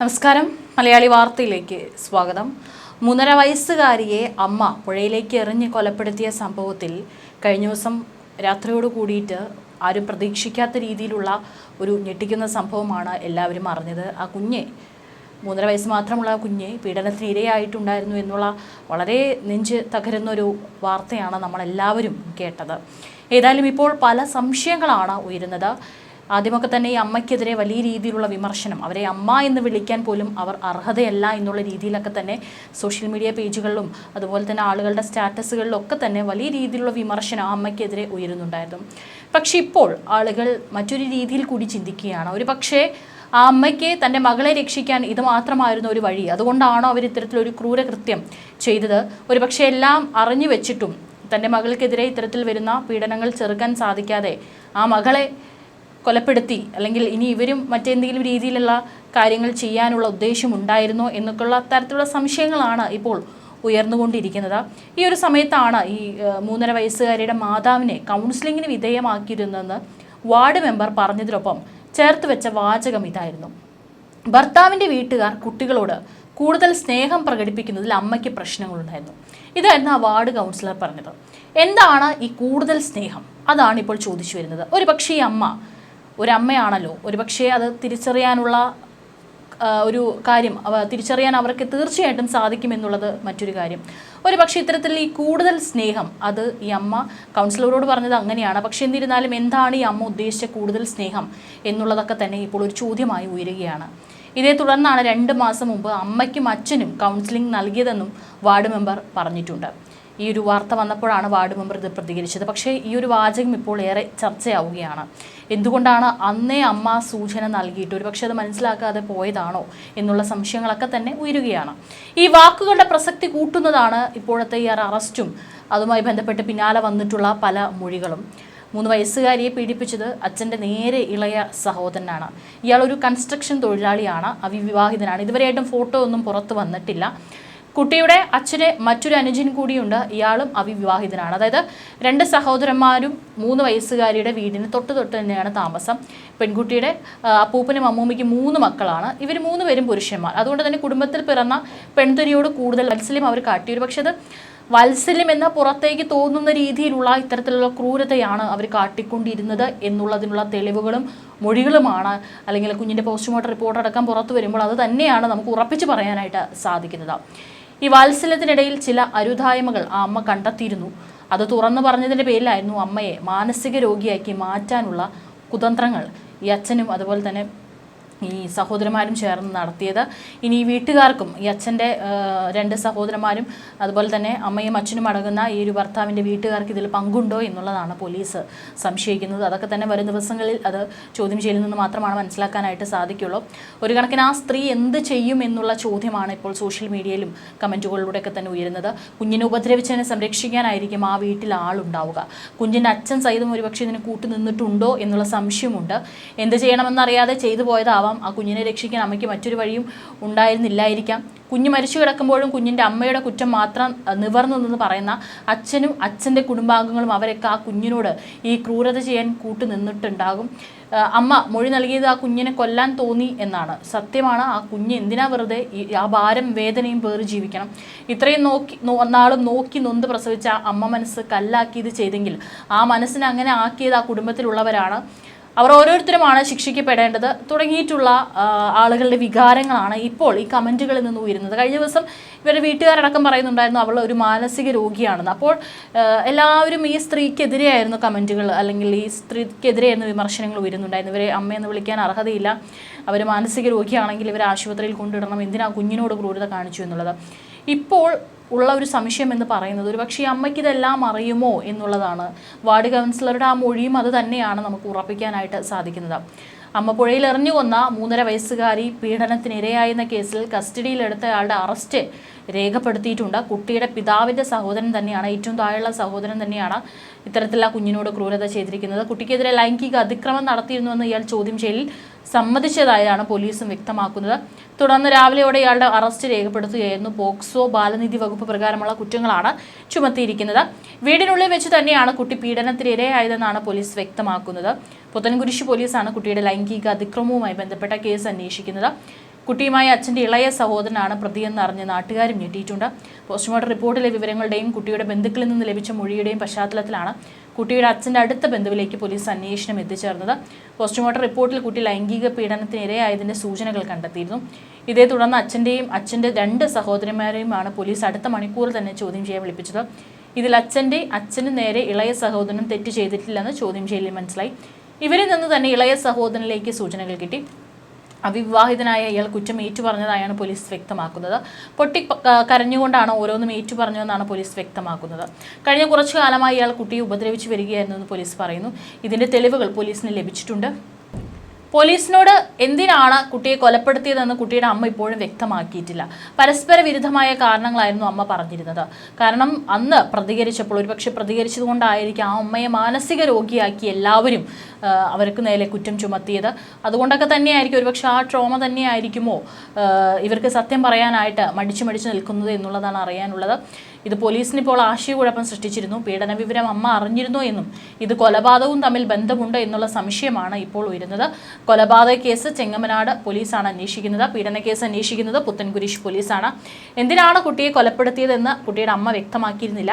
നമസ്കാരം. മലയാളി വാർത്തയിലേക്ക് സ്വാഗതം. മൂന്നര വയസ്സുകാരിയെ അമ്മ പുഴയിലേക്ക് എറിഞ്ഞ് കൊലപ്പെടുത്തിയ സംഭവത്തിൽ കഴിഞ്ഞ ദിവസം രാത്രിയോട് കൂടിയിട്ട് ആരും പ്രതീക്ഷിക്കാത്ത രീതിയിലുള്ള ഒരു ഞെട്ടിക്കുന്ന സംഭവമാണ് എല്ലാവരും അറിഞ്ഞത്. ആ കുഞ്ഞെ മൂന്നര വയസ്സ് മാത്രമുള്ള ആ കുഞ്ഞ് പീഡനത്തിന് ഇരയായിട്ടുണ്ടായിരുന്നു എന്നുള്ള വളരെ നെഞ്ച് തകരുന്ന ഒരു വാർത്തയാണ് നമ്മളെല്ലാവരും കേട്ടത്. ഏതായാലും ഇപ്പോൾ പല സംശയങ്ങളാണ് ഉയരുന്നത്. ആദ്യമൊക്കെ തന്നെ ഈ അമ്മയ്ക്കെതിരെ വലിയ രീതിയിലുള്ള വിമർശനം അവരെ അമ്മ എന്ന് വിളിക്കാൻ പോലും അവർ അർഹതയല്ല എന്നുള്ള രീതിയിലൊക്കെ തന്നെ സോഷ്യൽ മീഡിയ പേജുകളിലും അതുപോലെ തന്നെ ആളുകളുടെ സ്റ്റാറ്റസുകളിലും ഒക്കെ തന്നെ വലിയ രീതിയിലുള്ള വിമർശനം ആ അമ്മയ്ക്കെതിരെ ഉയരുന്നുണ്ടായിരുന്നു. പക്ഷേ ഇപ്പോൾ ആളുകൾ മറ്റൊരു രീതിയിൽ കൂടി ചിന്തിക്കുകയാണ്. ഒരു പക്ഷേ ആ അമ്മയ്ക്ക് തന്റെ മകളെ രക്ഷിക്കാൻ ഇത് മാത്രമായിരുന്നു ഒരു വഴി. അതുകൊണ്ടാണോ അവർ ഇത്തരത്തിലൊരു ക്രൂരകൃത്യം ചെയ്തത്? ഒരു പക്ഷേ എല്ലാം അറിഞ്ഞു വെച്ചിട്ടും തന്റെ മകൾക്കെതിരെ ഇത്തരത്തിൽ വരുന്ന പീഡനങ്ങൾ ചെറുക്കാൻ സാധിക്കാതെ ആ മകളെ കൊലപ്പെടുത്തി അല്ലെങ്കിൽ ഇനി ഇവരും മറ്റെന്തെങ്കിലും രീതിയിലുള്ള കാര്യങ്ങൾ ചെയ്യാനുള്ള ഉദ്ദേശമുണ്ടായിരുന്നോ എന്നൊക്കെയുള്ള തരത്തിലുള്ള സംശയങ്ങളാണ് ഇപ്പോൾ ഉയർന്നുകൊണ്ടിരിക്കുന്നത്. ഈ ഒരു സമയത്താണ് ഈ മൂന്നര വയസ്സുകാരിയുടെ മാതാവിനെ കൗൺസിലിങ്ങിന് വിധേയമാക്കിയിരുന്നെന്ന് വാർഡ് മെമ്പർ പറഞ്ഞതിനൊപ്പം ചേർത്ത് വെച്ച വാചകം ഇതായിരുന്നു. ഭർത്താവിന്റെ വീട്ടുകാർ കുട്ടികളോട് കൂടുതൽ സ്നേഹം പ്രകടിപ്പിക്കുന്നതിൽ അമ്മയ്ക്ക് പ്രശ്നങ്ങളുണ്ടായിരുന്നു. ഇതായിരുന്നു ആ വാർഡ് കൗൺസിലർ പറഞ്ഞത്. എന്താണ് ഈ കൂടുതൽ സ്നേഹം? അതാണ് ഇപ്പോൾ ചോദിച്ചു വരുന്നത്. ഒരു പക്ഷേ ഈ അമ്മ ഒരമ്മയാണല്ലോ. ഒരു പക്ഷേ അത് തിരിച്ചറിയാനുള്ള ഒരു കാര്യം തിരിച്ചറിയാൻ അവർക്ക് തീർച്ചയായിട്ടും സാധിക്കുമെന്നുള്ളത് മറ്റൊരു കാര്യം. ഒരു പക്ഷേ ഇത്തരത്തിൽ ഈ കൂടുതൽ സ്നേഹം അത് ഈ അമ്മ കൗൺസിലറോട് പറഞ്ഞത് അങ്ങനെയാണ്. പക്ഷേ എന്നിരുന്നാലും എന്താണ് ഈ അമ്മ ഉദ്ദേശിച്ച കൂടുതൽ സ്നേഹം എന്നുള്ളതൊക്കെ തന്നെ ഇപ്പോൾ ഒരു ചോദ്യമായി ഉയരുകയാണ്. ഇതേ തുടർന്നാണ് രണ്ട് മാസം മുമ്പ് അമ്മയ്ക്കും അച്ഛനും കൗൺസിലിംഗ് നൽകിയതെന്നും വാർഡ് മെമ്പർ പറഞ്ഞിട്ടുണ്ട്. ഈ ഒരു വാർത്ത വന്നപ്പോഴാണ് വാർഡ് മെമ്പർ ഇത് പ്രതികരിച്ചത്. പക്ഷേ ഈ ഒരു വാചകം ഇപ്പോൾ ഏറെ ചർച്ചയാവുകയാണ്. എന്തുകൊണ്ടാണ് അന്നേ അമ്മ സൂചന നൽകിയിട്ട് ഒരു പക്ഷേ അത് മനസ്സിലാക്കാതെ പോയതാണോ എന്നുള്ള സംശയങ്ങളൊക്കെ തന്നെ ഉയരുകയാണ്. ഈ വാക്കുകളുടെ പ്രസക്തി കൂട്ടുന്നതാണ് ഇപ്പോഴത്തെ ഈ അറസ്റ്റും അതുമായി ബന്ധപ്പെട്ട് പിന്നാലെ വന്നിട്ടുള്ള പല മൊഴികളും. മൂന്ന് വയസ്സുകാരിയെ പീഡിപ്പിച്ചത് അച്ഛന്റെ നേരെ ഇളയ സഹോദരനാണ്. ഇയാൾ ഒരു കൺസ്ട്രക്ഷൻ തൊഴിലാളിയാണ് അവിവാഹിതനാണ്. ഇതുവരെയായിട്ടും ഫോട്ടോ ഒന്നും പുറത്തു വന്നിട്ടില്ല. കുട്ടിയുടെ അച്ഛന് മറ്റൊരു അനുജൻ കൂടിയുണ്ട്. ഇയാളും അവിവാഹിതനാണ്. അതായത് രണ്ട് സഹോദരന്മാരും മൂന്ന് വയസ്സുകാരിയുടെ വീടിന് തൊട്ട് തൊട്ട് തന്നെയാണ് താമസം. പെൺകുട്ടിയുടെ അപ്പൂപ്പനും അമ്മൂമ്മയ്ക്കും മൂന്ന് മക്കളാണ്. ഇവർ മൂന്ന് പേരും പുരുഷന്മാർ. അതുകൊണ്ട് തന്നെ കുടുംബത്തിൽ പിറന്ന പെൺതുരിയോട് കൂടുതൽ വാത്സല്യം അവർ കാട്ടി ഒരു പക്ഷേ അത് വാത്സല്യം എന്ന പുറത്തേക്ക് തോന്നുന്ന രീതിയിലുള്ള ഇത്തരത്തിലുള്ള ക്രൂരതയാണ് അവർ കാട്ടിക്കൊണ്ടിരുന്നത് എന്നുള്ളതിനുള്ള തെളിവുകളും മൊഴികളുമാണ്. അല്ലെങ്കിൽ കുഞ്ഞിന്റെ പോസ്റ്റ്മോർട്ടം റിപ്പോർട്ട് അടക്കം പുറത്തു വരുമ്പോൾ അത് തന്നെയാണ് നമുക്ക് ഉറപ്പിച്ച് പറയാനായിട്ട് സാധിക്കുന്നത്. ഈ വാത്സല്യത്തിനിടയിൽ ചില അരുതായ്മകൾ ആ അമ്മ കണ്ടെത്തിയിരുന്നു. അത് തുറന്നു പറഞ്ഞതിന്റെ പേരിലായിരുന്നു അമ്മയെ മാനസിക രോഗിയാക്കി മാറ്റാനുള്ള കുതന്ത്രങ്ങൾ. ഈ അച്ഛനും അതുപോലെ തന്നെ ഈ സഹോദരന്മാരും ചേർന്ന് നടത്തിയത്. ഇനി വീട്ടുകാർക്കും ഈ അച്ഛന്റെ രണ്ട് സഹോദരന്മാരും അതുപോലെ തന്നെ അമ്മയും അച്ഛനും അടങ്ങുന്ന ഈ ഒരു ഭർത്താവിന്റെ വീട്ടുകാർക്ക് ഇതിൽ പങ്കുണ്ടോ എന്നുള്ളതാണ് പോലീസ് സംശയിക്കുന്നത്. അതൊക്കെ തന്നെ വരും ദിവസങ്ങളിൽ അത് ചോദ്യം ചെയ്യലിൽ നിന്ന് മാത്രമാണ് മനസ്സിലാക്കാനായിട്ട് സാധിക്കുള്ളൂ. ഒരു കണക്കിന് ആ സ്ത്രീ എന്ത് ചെയ്യും എന്നുള്ള ചോദ്യമാണ് ഇപ്പോൾ സോഷ്യൽ മീഡിയയിലും കമന്റുകളിലൂടെയൊക്കെ തന്നെ ഉയരുന്നത്. കുഞ്ഞിനെ ഉപദ്രവിച്ചതിനെ സംരക്ഷിക്കാനായിരിക്കും ആ വീട്ടിൽ ആളുണ്ടാവുക. കുഞ്ഞിന്റെ അച്ഛൻ സഹിതം ഒരുപക്ഷെ ഇതിന് കൂട്ടുനിന്നിട്ടുണ്ടോ എന്നുള്ള സംശയമുണ്ട്. എന്ത് ചെയ്യണമെന്നറിയാതെ ചെയ്തു പോയതാവാം ആ കുഞ്ഞിനെ രക്ഷിക്കാൻ അമ്മയ്ക്ക് മറ്റൊരു വഴിയും ഉണ്ടായിരുന്നില്ലായിരിക്കാം. കുഞ്ഞ് മരിച്ചു കിടക്കുമ്പോഴും കുഞ്ഞിന്റെ അമ്മയുടെ കുറ്റം മാത്രം നിവർന്നു നിന്ന് പറയുന്ന അച്ഛനും അച്ഛന്റെ കുടുംബാംഗങ്ങളും അവരൊക്കെ ആ കുഞ്ഞിനോട് ഈ ക്രൂരത ചെയ്യാൻ കൂട്ടു നിന്നിട്ടുണ്ടാകും. അമ്മ മൊഴി നൽകിയത് ആ കുഞ്ഞിനെ കൊല്ലാൻ തോന്നി എന്നാണ്. സത്യമാണ് ആ കുഞ്ഞ് എന്തിനാ വെറുതെ ആ ഭാരം വേദനയും പേറി ജീവിക്കണം. ഇത്രയും നോക്കി നാളും നോക്കി നൊന്ത് പ്രസവിച്ച അമ്മ മനസ്സ് കല്ലാക്കി ഇത് ചെയ്തെങ്കിൽ ആ മനസ്സിനെ അങ്ങനെ ആക്കിയത് ആ കുടുംബത്തിലുള്ളവരാണ്. അവർ ഓരോരുത്തരുമാണ് ശിക്ഷിക്കപ്പെടേണ്ടത് തുടങ്ങിയിട്ടുള്ള ആളുകളുടെ വികാരങ്ങളാണ് ഇപ്പോൾ ഈ കമന്റുകളിൽ നിന്ന് ഉയരുന്നത്. കഴിഞ്ഞ ദിവസം ഇവരുടെ വീട്ടുകാരടക്കം പറയുന്നുണ്ടായിരുന്നു അവൾ ഒരു മാനസിക രോഗിയാണെന്ന്. അപ്പോൾ എല്ലാവരും ഈ സ്ത്രീക്കെതിരെയായിരുന്നു കമന്റുകൾ അല്ലെങ്കിൽ ഈ സ്ത്രീക്കെതിരെയായിരുന്നു വിമർശനങ്ങൾ ഉയരുന്നുണ്ടായിരുന്നു. ഇവരെ അമ്മയെന്ന് വിളിക്കാൻ അർഹതയില്ല. അവർ മാനസിക രോഗിയാണെങ്കിൽ ഇവരെ ആശുപത്രിയിൽ കൊണ്ടിടണം എന്തിനാ കുഞ്ഞിനോട് ക്രൂരത കാണിച്ചു എന്നുള്ളത്. ഇപ്പോൾ ഉള്ള ഒരു സംശയം എന്ന് പറയുന്നത്. ഒരു പക്ഷേ അമ്മയ്ക്ക് ഇതെല്ലാം അറിയുമോ എന്നുള്ളതാണ്. വാർഡ് കൗൺസിലറുടെ ആ മൊഴിയും അത് തന്നെയാണ് നമുക്ക് ഉറപ്പിക്കാനായിട്ട് സാധിക്കുന്നത്. അമ്മ പുഴയിൽ എറിഞ്ഞു കൊന്ന മൂന്നര വയസ്സുകാരി പീഡനത്തിനിരയായെന്ന കേസിൽ കസ്റ്റഡിയിലെടുത്തയാളുടെ അറസ്റ്റ് രേഖപ്പെടുത്തിയിട്ടുണ്ട്. കുട്ടിയുടെ പിതാവിന്റെ സഹോദരൻ തന്നെയാണ് ഏറ്റവും താഴെയുള്ള സഹോദരൻ തന്നെയാണ് ഇത്തരത്തിലുള്ള കുഞ്ഞിനോട് ക്രൂരത ചെയ്തിരിക്കുന്നത്. കുട്ടിക്കെതിരെ ലൈംഗിക അതിക്രമം നടത്തിയിരുന്നുവെന്ന് ഇയാൾ ചോദ്യം ചെയ്യലിൽ സമ്മതിച്ചതായാണ് പോലീസും വ്യക്തമാക്കുന്നത്. തുടർന്ന് രാവിലെയോടെ ഇയാളുടെ അറസ്റ്റ് രേഖപ്പെടുത്തുകയായിരുന്നു. പോക്സോ ബാലനീതി വകുപ്പ് പ്രകാരമുള്ള കുറ്റങ്ങളാണ് ചുമത്തിയിരിക്കുന്നത്. വീടിനുള്ളിൽ വെച്ച് തന്നെയാണ് കുട്ടി പീഡനത്തിനിരയായതെന്നാണ് പോലീസ് വ്യക്തമാക്കുന്നത്. പുത്തൻകുരിശ് പോലീസാണ് കുട്ടിയുടെ ലൈംഗിക അതിക്രമവുമായി ബന്ധപ്പെട്ട കേസ് അന്വേഷിക്കുന്നത്. കുട്ടിയുമായി അച്ഛന്റെ ഇളയ സഹോദരനാണ് പ്രതിയെന്ന് അറിഞ്ഞ് നാട്ടുകാരും ഞെട്ടിയിട്ടുണ്ട്. പോസ്റ്റ്മോർട്ടം റിപ്പോർട്ടിലെ വിവരങ്ങളുടെയും കുട്ടിയുടെ ബന്ധുക്കളിൽ നിന്ന് ലഭിച്ച മൊഴിയുടെയും പശ്ചാത്തലത്തിലാണ് കുട്ടിയുടെ അച്ഛന്റെ അടുത്ത ബന്ധുവിലേക്ക് പോലീസ് അന്വേഷണം എത്തിച്ചേർന്നത്. പോസ്റ്റ്മോർട്ടം റിപ്പോർട്ടിൽ കുട്ടി ലൈംഗിക പീഡനത്തിന് ഇരയായതിന്റെ സൂചനകൾ കണ്ടെത്തിയിരുന്നു. ഇതേ തുടർന്ന് അച്ഛന്റെയും അച്ഛന്റെ രണ്ട് സഹോദരന്മാരെയുമാണ് പോലീസ് അടുത്ത മണിക്കൂർ തന്നെ ചോദ്യം ചെയ്യാൻ വിളിപ്പിച്ചത്. ഇതിൽ അച്ഛന്റെ അച്ഛന് നേരെ ഇളയ സഹോദരനും തെറ്റ് ചെയ്തിട്ടില്ലെന്ന് ചോദ്യം ചെയ്യലിൽ മനസ്സിലായി. ഇവരിൽ നിന്ന് തന്നെ ഇളയ സഹോദരനിലേക്ക് സൂചനകൾ കിട്ടി. അവിവാഹിതനായ ഇയാൾ കുറ്റം ഏറ്റുപറഞ്ഞതായാണ് പോലീസ് വ്യക്തമാക്കുന്നത്. പൊട്ടി കരഞ്ഞുകൊണ്ടാണ് ഓരോന്നും ഏറ്റുപറഞ്ഞതെന്നാണ് പോലീസ് വ്യക്തമാക്കുന്നത്. കഴിഞ്ഞ കുറച്ചു കാലമായി ഇയാൾ കുട്ടിയെ ഉപദ്രവിച്ചു വരികയായിരുന്നു എന്ന് പോലീസ് പറയുന്നു. ഇതിന്റെ തെളിവുകൾ പോലീസിന് ലഭിച്ചിട്ടുണ്ട്. പോലീസിനോട് എന്തിനാണ് കുട്ടിയെ കൊലപ്പെടുത്തിയതെന്ന് കുട്ടിയുടെ അമ്മ ഇപ്പോഴും വ്യക്തമാക്കിയിട്ടില്ല. പരസ്പര വിരുദ്ധമായ കാരണങ്ങളായിരുന്നു അമ്മ പറഞ്ഞിരുന്നത്. കാരണം അന്ന് പ്രതികരിച്ചപ്പോൾ ഒരുപക്ഷെ പ്രതികരിച്ചതുകൊണ്ടായിരിക്കും ആ അമ്മയെ മാനസിക രോഗിയാക്കി എല്ലാവരും അവർക്ക് നേരെ കുറ്റം ചുമത്തിയത്. അതുകൊണ്ടൊക്കെ തന്നെയായിരിക്കും ഒരുപക്ഷെ ആ ട്രോമ തന്നെയായിരിക്കുമോ ഇവർക്ക് സത്യം പറയാനായിട്ട് മടിച്ചു മടിച്ചു നിൽക്കുന്നത് എന്നുള്ളതാണ് അറിയാനുള്ളത്. ഇത് പോലീസിന് ഇപ്പോൾ ആശയക്കുഴപ്പം സൃഷ്ടിച്ചിരുന്നു. പീഡന വിവരം അമ്മ അറിഞ്ഞിരുന്നു എന്നും ഇത് കൊലപാതകവും തമ്മിൽ ബന്ധമുണ്ട് എന്നുള്ള സംശയമാണ് ഇപ്പോൾ ഉയരുന്നത്. കൊലപാതക കേസ് ചെങ്ങമനാട് പോലീസാണ് അന്വേഷിക്കുന്നത്. പീഡന കേസ് അന്വേഷിക്കുന്നത് പുത്തൻകുരിശ് പോലീസാണ്. എന്തിനാണ് കുട്ടിയെ കൊലപ്പെടുത്തിയതെന്ന് കുട്ടിയുടെ അമ്മ വ്യക്തമാക്കിയിരുന്നില്ല.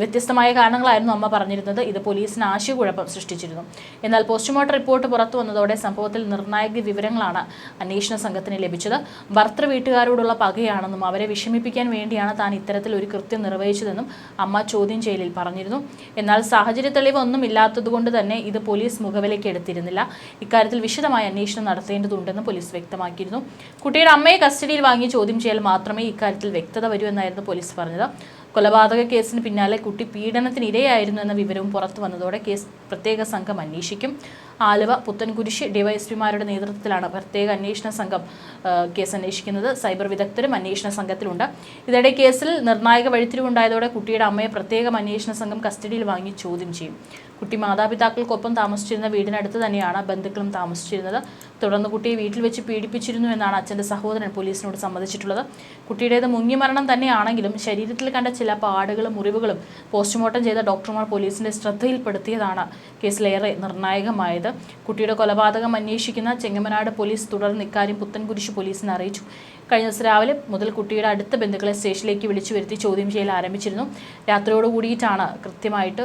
വ്യത്യസ്തമായ കാരണങ്ങളായിരുന്നു അമ്മ പറഞ്ഞിരുന്നത്. ഇത് പോലീസിന് ആശയക്കുഴപ്പം സൃഷ്ടിച്ചിരുന്നു. എന്നാൽ പോസ്റ്റ്മോർട്ടം റിപ്പോർട്ട് പുറത്തു വന്നതോടെ സംഭവത്തിൽ നിർണായക വിവരങ്ങളാണ് അന്വേഷണ സംഘത്തിന് ലഭിച്ചത്. ഭർത്തൃ വീട്ടുകാരോടുള്ള പകയാണെന്നും അവരെ വിഷമിപ്പിക്കാൻ വേണ്ടിയാണ് താൻ ഇത്തരത്തിൽ ഒരു കൃത്യം നിർവഹിച്ചതെന്നും അമ്മ ചോദ്യം ചെയ്യലിൽ പറഞ്ഞിരുന്നു. എന്നാൽ സാഹചര്യ തെളിവൊന്നും ഇല്ലാത്തതുകൊണ്ട് തന്നെ ഇത് പോലീസ് മുഖവിലേക്ക് എടുത്തിരുന്നില്ല. ഇക്കാര്യത്തിൽ വിശദമായ അന്വേഷണം നടത്തേണ്ടതുണ്ടെന്നും പോലീസ് വ്യക്തമാക്കിയിരുന്നു. കുട്ടിയുടെ അമ്മയെ കസ്റ്റഡിയിൽ വാങ്ങി ചോദ്യം ചെയ്യൽ മാത്രമേ ഇക്കാര്യത്തിൽ വ്യക്തത വരൂ എന്നായിരുന്നു പോലീസ് പറഞ്ഞത്. കൊലപാതക കേസിന് പിന്നാലെ കുട്ടി പീഡനത്തിന് ഇരയായിരുന്നു എന്ന വിവരവും പുറത്തു വന്നതോടെ കേസ് പ്രത്യേക സംഘം അന്വേഷിക്കും. ആലുവ പുത്തൻകുരിശ് ഡിവൈഎസ്പിമാരുടെ നേതൃത്വത്തിലാണ് പ്രത്യേക അന്വേഷണ സംഘം കേസ് അന്വേഷിക്കുന്നത്. സൈബർ വിദഗ്ധരും അന്വേഷണ സംഘത്തിലുണ്ട്. ഇതിനിടെ കേസിൽ നിർണായക വഴിത്തിരിവുണ്ടായതോടെ കുട്ടിയുടെ അമ്മയെ പ്രത്യേകം അന്വേഷണ സംഘം കസ്റ്റഡിയിൽ വാങ്ങി ചോദ്യം ചെയ്യും. കുട്ടി മാതാപിതാക്കൾക്കൊപ്പം താമസിച്ചിരുന്ന വീടിനടുത്ത് തന്നെയാണ് ബന്ധുക്കളും താമസിച്ചിരുന്നത്. തുടർന്ന് കുട്ടിയെ വീട്ടിൽ വെച്ച് പീഡിപ്പിച്ചിരുന്നു എന്നാണ് അച്ഛന്റെ സഹോദരൻ പോലീസിനോട് സമ്മതിച്ചിട്ടുള്ളത്. കുട്ടിയുടേത് മുങ്ങിമരണം തന്നെയാണെങ്കിലും ശരീരത്തിൽ കണ്ട ചില പാടുകളും മുറിവുകളും പോസ്റ്റ്മോർട്ടം ചെയ്ത ഡോക്ടർമാർ പോലീസിന്റെ ശ്രദ്ധയിൽപ്പെടുത്തിയതാണ് കേസിലേറെ നിർണായകമായത്. കുട്ടിയുടെ കൊലപാതകം അന്വേഷിക്കുന്ന ചെങ്ങമനാട് പോലീസ് തുടർന്ന് ഇക്കാര്യം പുത്തൻകുരിശ് പോലീസിനെ അറിയിച്ചു. കഴിഞ്ഞ ദിവസം രാവിലെ മുതൽ കുട്ടിയുടെ അടുത്ത ബന്ധുക്കളെ സ്റ്റേഷനിലേക്ക് വിളിച്ചു വരുത്തി ചോദ്യം ചെയ്യൽ ആരംഭിച്ചിരുന്നു. രാത്രിയോട് കൂടിയിട്ടാണ് കൃത്യമായിട്ട്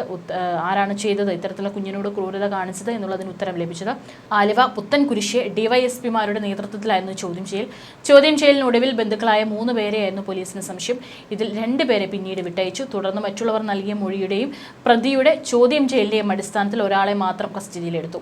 ആരാണ് ചെയ്തത് ഇത്തരത്തിലുള്ള കുഞ്ഞിനോട് ക്രൂരത കാണിച്ചത് എന്നുള്ളതിന് ഉത്തരം ലഭിച്ചത്. ആലുവ പുത്തൻ കുരിശിയെ ഡിവൈഎസ്പിമാരുടെ നേതൃത്വത്തിലായിരുന്നു ചോദ്യം ചെയ്യൽ. ചോദ്യം ചെയ്യലിനൊടുവിൽ ബന്ധുക്കളായ മൂന്ന് പേരെയായിരുന്നു പോലീസിന് സംശയം. ഇതിൽ രണ്ട് പേരെ പിന്നീട് വിട്ടയച്ചു. തുടർന്ന് മറ്റുള്ളവർ നൽകിയ മൊഴിയുടെയും പ്രതിയുടെ ചോദ്യം ചെയ്യലിന്റെയും അടിസ്ഥാനത്തിൽ ഒരാളെ മാത്രം കസ്റ്റഡിയിലെടുത്തു.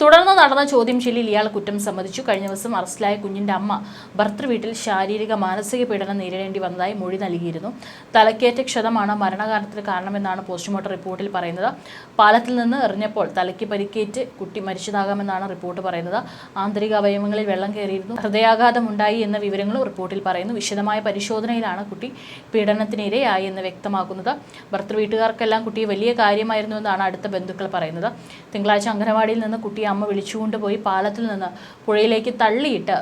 തുടർന്ന് നടന്ന ചോദ്യം ചെയ്യലിൽ ഇയാൾ കുറ്റം സമ്മതിച്ചു. കഴിഞ്ഞ ദിവസം അറസ്റ്റിലായ കുഞ്ഞിന്റെ അമ്മ ഭർത്തൃ വീട്ടിൽ ശാരീരിക മാനസിക പീഡനം നേരിടേണ്ടി വന്നതായി മൊഴി നൽകിയിരുന്നു. തലക്കേറ്റ ക്ഷതമാണ് മരണകാരണത്തിന് കാരണമെന്നാണ് പോസ്റ്റ്മോർട്ടം റിപ്പോർട്ടിൽ പറയുന്നത്. പാലത്തിൽ നിന്ന് എറിഞ്ഞപ്പോൾ തലയ്ക്ക് പരിക്കേറ്റ് കുട്ടി മരിച്ചതാകാമെന്നാണ് റിപ്പോർട്ട് പറയുന്നത്. ആന്തരിക അവയവങ്ങളിൽ വെള്ളം കയറിയിരുന്നു. ഹൃദയാഘാതം ഉണ്ടായി എന്ന വിവരങ്ങളും റിപ്പോർട്ടിൽ പറയുന്നു. വിശദമായ പരിശോധനയിലാണ് കുട്ടി പീഡനത്തിനിരയായി എന്ന് വ്യക്തമാക്കുന്നത്. ഭർത്തൃ വീട്ടുകാർക്കെല്ലാം കുട്ടി വലിയ കാര്യമായിരുന്നു എന്നാണ് അടുത്ത ബന്ധുക്കൾ പറയുന്നത്. തിങ്കളാഴ്ച അംഗനവാടിയിൽ നിന്ന് കുട്ടിയെ അമ്മ വിളിച്ചുകൊണ്ടുപോയി പാലത്തിൽ നിന്ന് പുഴയിലേക്ക് തള്ളിയിട്ട്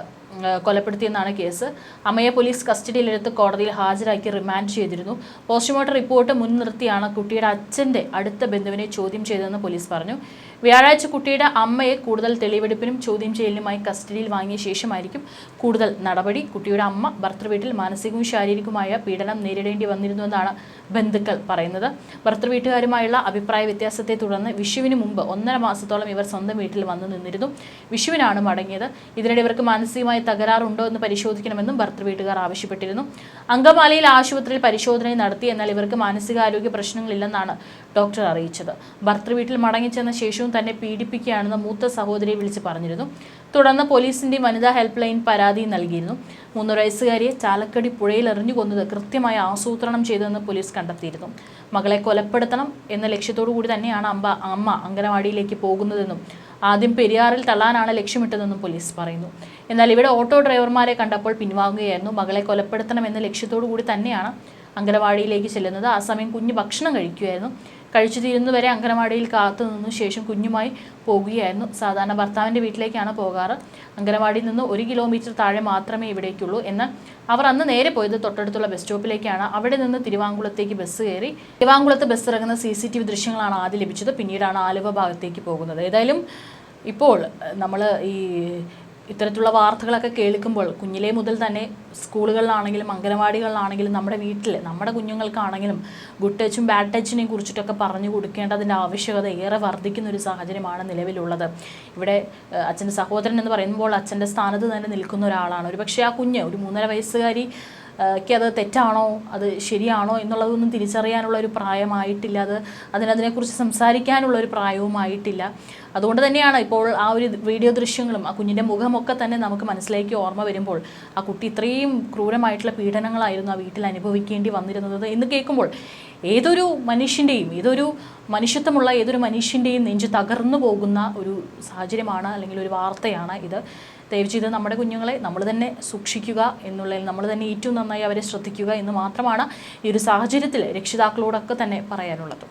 കൊലപ്പെടുത്തിയെന്നാണ് കേസ്. അമ്മയെ പോലീസ് കസ്റ്റഡിയിലെടുത്ത് കോടതിയിൽ ഹാജരാക്കി റിമാൻഡ് ചെയ്തിരുന്നു. പോസ്റ്റ്മോർട്ടം റിപ്പോർട്ട് മുൻനിർത്തിയാണ് കുട്ടിയുടെ അച്ഛന്റെ അടുത്ത ബന്ധുവിനെ ചോദ്യം ചെയ്തതെന്ന് പോലീസ് പറഞ്ഞു. വ്യാഴാഴ്ച കുട്ടിയുടെ അമ്മയെ കൂടുതൽ തെളിവെടുപ്പിനും ചോദ്യം ചെയ്യലിനുമായി കസ്റ്റഡിയിൽ വാങ്ങിയ ശേഷമായിരിക്കും കൂടുതൽ നടപടി. കുട്ടിയുടെ അമ്മ ഭർത്തൃവീട്ടിൽ മാനസികവും ശാരീരികവുമായ പീഡനം നേരിടേണ്ടി വന്നിരുന്നുവെന്നാണ് ബന്ധുക്കൾ പറയുന്നത്. ഭർത്തൃവീട്ടുകാരുമായുള്ള അഭിപ്രായ വ്യത്യാസത്തെ തുടർന്ന് വിഷുവിന് മുമ്പ് ഒന്നര മാസത്തോളം ഇവർ സ്വന്തം വീട്ടിൽ വന്നു നിന്നിരുന്നു. വിഷുവിനാണ് മടങ്ങിയത്. ഇതിനിടെ ഇവർക്ക് മാനസികമായ തകരാറുണ്ടോ എന്ന് പരിശോധിക്കണമെന്നും ഭർത്തൃവീട്ടുകാർ ആവശ്യപ്പെട്ടിരുന്നു. അങ്കമാലിയിൽ ആശുപത്രിയിൽ പരിശോധന നടത്തി എന്നാൽ ഇവർക്ക് മാനസികാരോഗ്യ പ്രശ്നങ്ങളില്ലെന്നാണ് ഡോക്ടർ അറിയിച്ചത്. ഭർത്തൃവീട്ടിൽ മടങ്ങിച്ചെന്ന ശേഷവും തന്നെ പീഡിപ്പിക്കുകയാണെന്ന് മൂത്ത സഹോദരിയെ വിളിച്ച് പറഞ്ഞിരുന്നു. തുടർന്ന് പോലീസിന്റെ വനിതാ ഹെൽപ്പ് ലൈൻ പരാതി നൽകിയിരുന്നു. മൂന്നര വയസ്സുകാരിയെ ചാലക്കടി പുഴയിൽ എറിഞ്ഞു കൊന്നത് കൃത്യമായി ആസൂത്രണം ചെയ്തതെന്ന് പോലീസ് കണ്ടെത്തിയിരുന്നു. മകളെ കൊലപ്പെടുത്തണം എന്ന ലക്ഷ്യത്തോടു കൂടി തന്നെയാണ് അമ്പ അമ്മ അംഗനവാടിയിലേക്ക് പോകുന്നതെന്നും ആദ്യം പെരിയാറിൽ തള്ളാനാണ് ലക്ഷ്യമിട്ടതെന്നും പോലീസ് പറയുന്നു. എന്നാൽ ഇവിടെ ഓട്ടോ ഡ്രൈവർമാരെ കണ്ടപ്പോൾ പിൻവാങ്ങുകയായിരുന്നു. മകളെ കൊലപ്പെടുത്തണം എന്ന ലക്ഷ്യത്തോടു കൂടി തന്നെയാണ് അംഗനവാടിയിലേക്ക് ചെല്ലുന്നത്. ആ സമയം കുഞ്ഞ് ഭക്ഷണം കഴിക്കുമായിരുന്നു. കഴിച്ചു തീരുന്നവരെ അങ്കനവാടിയിൽ കാത്തു നിന്നു ശേഷം കുഞ്ഞുമായി പോകുകയായിരുന്നു. സാധാരണ ഭർത്താവിന്റെ വീട്ടിലേക്കാണ് പോകാറ്. അങ്കനവാടിയിൽ നിന്ന് ഒരു കിലോമീറ്റർ താഴെ മാത്രമേ ഇവിടേക്കുള്ളൂ. എന്ന് അവർ അന്ന് നേരെ പോയത് തൊട്ടടുത്തുള്ള ബസ് സ്റ്റോപ്പിലേക്കാണ്. അവിടെ നിന്ന് തിരുവാങ്കുളത്തേക്ക് ബസ് കയറി തിരുവാങ്കുളത്ത് ബസ് ഇറങ്ങുന്ന സി സി ടി വി ദൃശ്യങ്ങളാണ് ആദ്യം ലഭിച്ചത്. പിന്നീടാണ് ആലുവ ഭാഗത്തേക്ക് പോകുന്നത്. ഏതായാലും ഇപ്പോൾ നമ്മൾ ഈ ഇത്തരത്തിലുള്ള വാർത്തകളൊക്കെ കേൾക്കുമ്പോൾ കുഞ്ഞിലേ മുതൽ തന്നെ സ്കൂളുകളിലാണെങ്കിലും അംഗനവാടികളിലാണെങ്കിലും നമ്മുടെ വീട്ടിൽ നമ്മുടെ കുഞ്ഞുങ്ങൾക്കാണെങ്കിലും ഗുഡ് ടച്ചും ബാഡ് ടച്ചിനെയും കുറിച്ചിട്ടൊക്കെ പറഞ്ഞു കൊടുക്കേണ്ടതിന്റെ ആവശ്യകത ഏറെ വർദ്ധിക്കുന്ന ഒരു സാഹചര്യമാണ് നിലവിലുള്ളത്. ഇവിടെ അച്ഛന്റെ സഹോദരൻ എന്ന് പറയുമ്പോൾ അച്ഛന്റെ സ്ഥാനത്ത് തന്നെ നിൽക്കുന്ന ഒരാളാണ്. ഒരു പക്ഷേ ആ കുഞ്ഞ് ഒരു മൂന്നര വയസ്സുകാരി ക്ക് അത് തെറ്റാണോ? അത് ശരിയാണോ എന്നുള്ളതൊന്നും തിരിച്ചറിയാനുള്ള ഒരു പ്രായമായിട്ടില്ല. അത് അതിനതിനെക്കുറിച്ച് സംസാരിക്കാനുള്ള ഒരു പ്രായവുമായിട്ടില്ല. അതുകൊണ്ട് തന്നെയാണ് ഇപ്പോൾ ആ ഒരു വീഡിയോ ദൃശ്യങ്ങളും ആ കുഞ്ഞിന്റെ മുഖമൊക്കെ തന്നെ നമുക്ക് മനസ്സിലേക്ക് ഓർമ്മ വരുമ്പോൾ ആ കുട്ടി ഇത്രയും ക്രൂരമായിട്ടുള്ള പീഡനങ്ങളായിരുന്നു ആ വീട്ടിൽ അനുഭവിക്കേണ്ടി വന്നിരുന്നത് എന്ന് കേൾക്കുമ്പോൾ ഏതൊരു മനുഷ്യന്റെയും ഏതൊരു മനുഷ്യത്വമുള്ള ഏതൊരു മനുഷ്യന്റെയും നെഞ്ച് തകർന്നു പോകുന്ന ഒരു സാഹചര്യമാണ് അല്ലെങ്കിൽ ഒരു വാർത്തയാണ് ഇത്. ദയവ് ചെയ്ത് നമ്മുടെ കുഞ്ഞുങ്ങളെ നമ്മൾ തന്നെ സൂക്ഷിക്കുക എന്നുള്ളതിൽ നമ്മൾ തന്നെ ഏറ്റവും നന്നായി അവരെ ശ്രദ്ധിക്കുക എന്ന് മാത്രമാണ് ഈ ഒരു സാഹചര്യത്തിൽ രക്ഷിതാക്കളോടൊക്കെ തന്നെ പറയാനുള്ളത്.